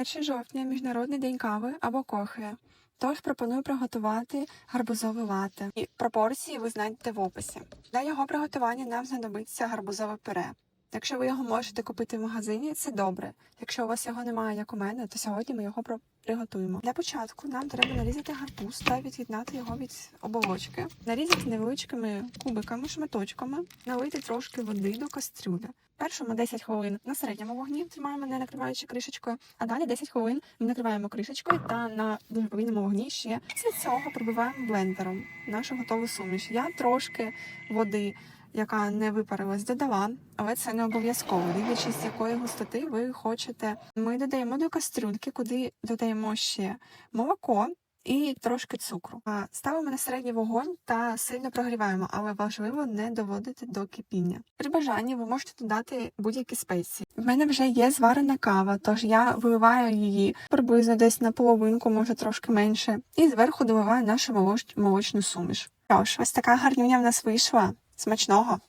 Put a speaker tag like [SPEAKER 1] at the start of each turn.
[SPEAKER 1] 1 жовтня міжнародний день кави або кохи. Тож пропоную приготувати гарбузове лате. І пропорції ви знайдете в описі. Для його приготування нам знадобиться гарбузове пюре. Якщо ви його можете купити в магазині, це добре. Якщо у вас його немає, як у мене, то сьогодні ми його приготуємо. Для початку нам треба нарізати гарбуз та від'єднати його від оболочки, нарізати невеличкими кубиками, шматочками, налити трошки води до кастрюлі. Першу ми 10 хвилин на середньому вогні тримаємо, не накриваючи кришечкою, а далі 10 хвилин ми накриваємо кришечкою та на дуже повільному вогні ще після цього пробиваємо блендером нашу готову суміш. Я трошки води, яка не випарилась, додала, але це не обов'язково. Дивлячись, якої густоти ви хочете. Ми додаємо до кастрюльки, куди додаємо ще молоко. І трошки цукру. Ставимо на середній вогонь та сильно прогріваємо, але важливо не доводити до кипіння. При бажанні ви можете додати будь-які спеції. В мене вже є зварена кава, тож я виливаю її приблизно десь на половинку, може трошки менше, і зверху доливаю нашу молоч... молочну суміш. Що ж, ось така гарнюня в нас вийшла. Смачного!